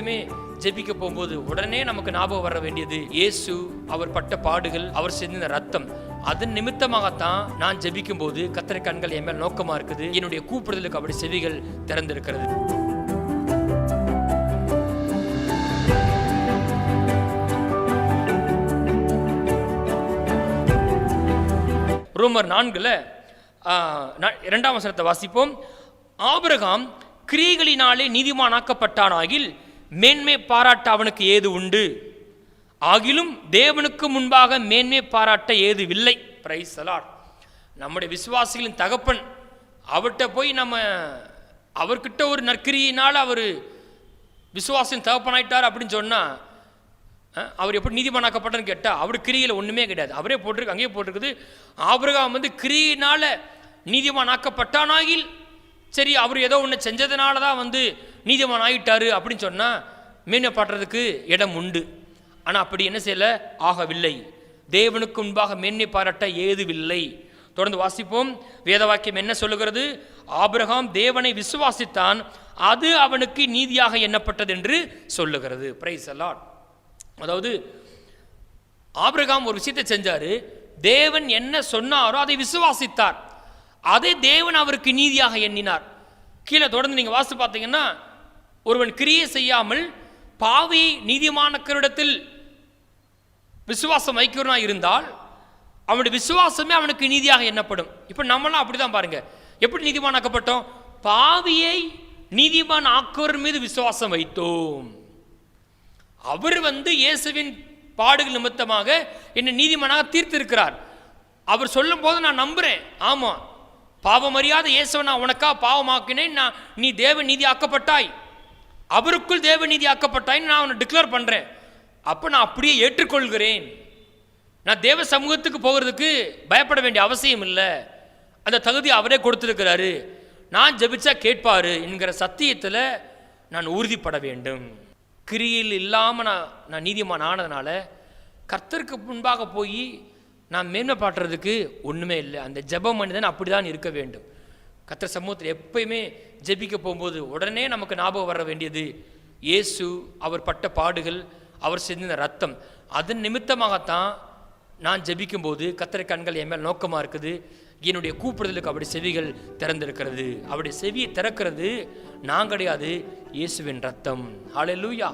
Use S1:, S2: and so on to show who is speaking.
S1: எப்பயுமே ஜெபிக்க போகும்போது உடனே நமக்கு ஞாபகம் வர வேண்டியது இயேசு அவர் பட்ட பாடுகள் அவர் செஞ்சின ரத்தம் அதன் நிமித்தமாகத்தான் நான் ஜெபிக்கும் போது கத்திரை கண்கள் என் மேல் நோக்கமா இருக்குது என்னுடைய கூப்பிடுதலுக்கு அப்படி செவிகள் திறந்திருக்கிறது
S2: ரோமர் நான்கில் இரண்டாம் வசனத்தை வாசிப்போம் ஆபிரகாம் கிரியைகளினாலே நீதிமானாக்கப்பட்டானாகில் மேன்மை பாராட்ட அவனுக்கு ஏது உண்டு ஆகிலும் தேவனுக்கு முன்பாக மேன்மை பாராட்ட ஏதுவில்லை பிரைஸ் நம்முடைய விசுவாசிகளின் தகப்பன் அவர்கிட்ட போய் நம்ம அவர்கிட்ட ஒரு நற்கிரியினால் அவர் விசுவாசின் தகப்பனாயிட்டார் அப்படின்னு சொன்னால் அவர் எப்படி நீதிமானாக்கப்பட்டன்னு கேட்டால் அவர் கிரியில் ஒன்றுமே கிடையாது அவரே போட்டிருக்கு அங்கேயே போட்டிருக்குது ஆபிரகாம் வந்து கிரியினால் நீதிமானாக்கப்பட்டானாகில் சரி அவர் ஏதோ ஒன்று செஞ்சதுனால தான் வந்து நீதிமான் ஆயிட்டாரு அப்படின்னு சொன்னால் பாடுறதுக்கு இடம் உண்டு ஆனால் அப்படி என்ன செய்யல ஆகவில்லை தேவனுக்கு முன்பாக மேன்மை பாராட்ட ஏதுவில்லை தொடர்ந்து வாசிப்போம் வேத வாக்கியம் என்ன சொல்லுகிறது ஆபிரகாம் தேவனை விசுவாசித்தான் அது அவனுக்கு நீதியாக எண்ணப்பட்டது என்று சொல்லுகிறது பிரைஸ் அலாட் அதாவது ஆபிரகாம் ஒரு விஷயத்தை செஞ்சார் தேவன் என்ன சொன்னாரோ அதை விசுவாசித்தார் அதே தேவன் அவருக்கு நீதியாக எண்ணினார் கீழே தொடர்ந்து நீங்கள் வாசி பார்த்தீங்கன்னா ஒருவன் கிரியை செய்யாமல் பாவி நீதிமானக்கரிடத்தில் விசுவாசம் வைக்கிறனா இருந்தால் அவனுடைய விசுவாசமே அவனுக்கு நீதியாக எண்ணப்படும் இப்போ நம்மளாம் அப்படி தான் பாருங்கள் எப்படி நீதிமானாக்கப்பட்டோம் பாவியை நீதிமான் ஆக்குவர் மீது விசுவாசம் வைத்தோம் அவர் வந்து இயேசுவின் பாடுகள் நிமித்தமாக என்னை நீதிமானாக தீர்த்திருக்கிறார் அவர் சொல்லும் போது நான் நம்புகிறேன் ஆமாம் அறியாத இயேசுவை நான் உனக்கா பாவமாக்கினேன் நான் நீ தேவ நீதி ஆக்கப்பட்டாய் அவருக்குள் தேவ நீதி ஆக்கப்பட்டாய்ன்னு நான் அவனை டிக்ளேர் பண்ணுறேன் அப்போ நான் அப்படியே ஏற்றுக்கொள்கிறேன் நான் தேவ சமூகத்துக்கு போகிறதுக்கு பயப்பட வேண்டிய அவசியம் இல்லை அந்த தகுதி அவரே கொடுத்துருக்கிறாரு நான் ஜபிச்சா கேட்பார் என்கிற சத்தியத்தில் நான் உறுதிப்பட வேண்டும் கிரியில் இல்லாமல் நான் நான் நீதிமான் ஆனதுனால கர்த்தருக்கு முன்பாக போய் நான் மேன்மை பாட்டுறதுக்கு ஒன்றுமே இல்லை அந்த ஜப மனிதன் அப்படி தான் இருக்க வேண்டும் கத்திர சமூகத்தில் எப்பயுமே ஜெபிக்க போகும்போது உடனே நமக்கு ஞாபகம் வர வேண்டியது இயேசு அவர் பட்ட பாடுகள் அவர் செஞ்சிருந்த ரத்தம் அதன் நிமித்தமாகத்தான் நான் ஜெபிக்கும்போது கத்திர கண்கள் என் மேல் நோக்கமாக இருக்குது என்னுடைய கூப்பிடுதலுக்கு அப்படி செவிகள் திறந்திருக்கிறது அப்படி செவியை திறக்கிறது நான் கிடையாது இயேசுவின் ரத்தம் ஆலை லூயா